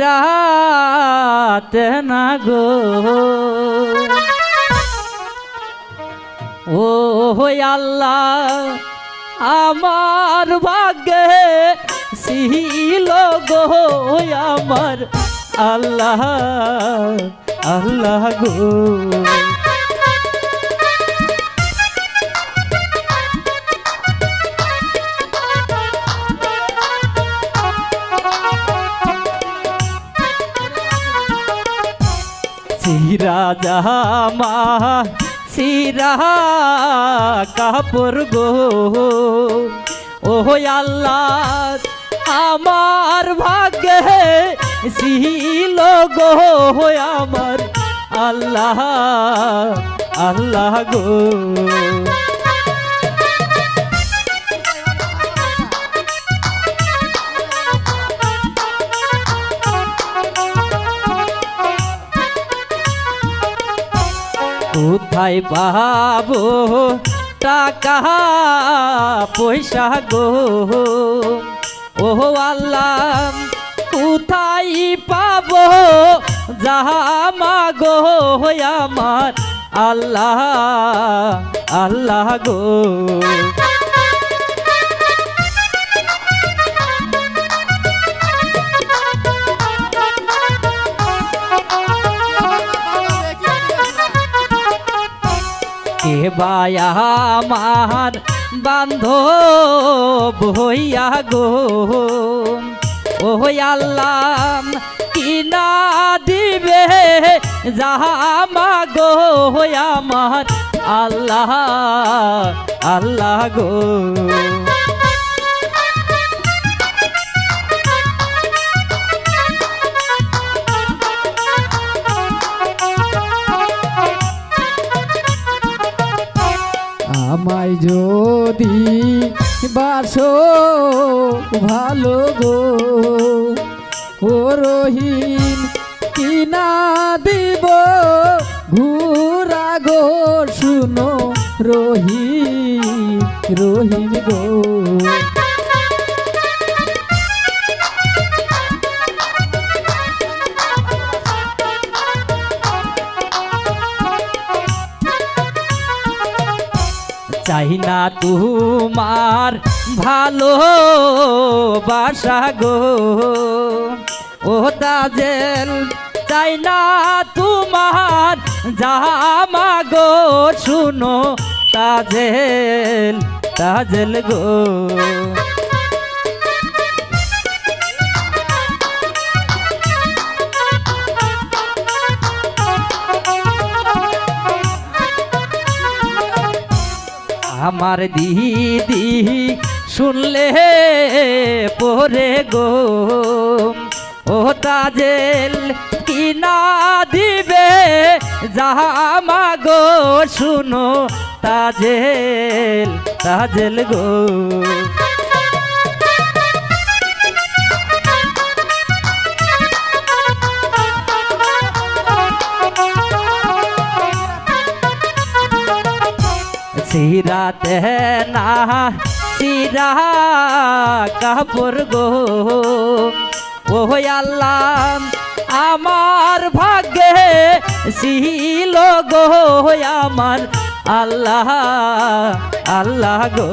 সিরাত না গো। ও আল্লাহ আমার ভাগ্যে ছিল গো আমার আল্লাহ আল্লাহ গো। সিরা মা, সিরা কাপড় গো। ও আল্লাহ, আমার ভাগ্যে ছিল গো। আমার আল্লাহ আল্লাহ গো। কোথায় পাবো? টাকা, পয়সা গো? ও আল্লাহ, কোথায় পাবো? জামা গো আমার আল্লাহ আল্লাহ গো। কে বায়া আমার বান্ধব হইয়া গো। ও আল্লাহ, কি না দিবে যাহা গো আমার আল্লাহ আল্লাহ গো। যদি বাসো ভালো গো ও রহিম কিনা দিব ঘুরা গো শুনো রহিম রহিম গো। চাই না তোমার ভালো বাসা গো। ও তাজেল, চাই না তোমার জামা গো শুনো তাজেল তাজেল গো। আমার দিদি শুনলে পরে গো। ও তাজেল কি না দিবে? যাহামা গো শুনো তাজেল তাজেল গো। সিরাতে না সিরা কাপড় গো ও আল্লাহ আমার ভাগ্যে ছিল গো আমার আল্লাহ আল্লাহ গো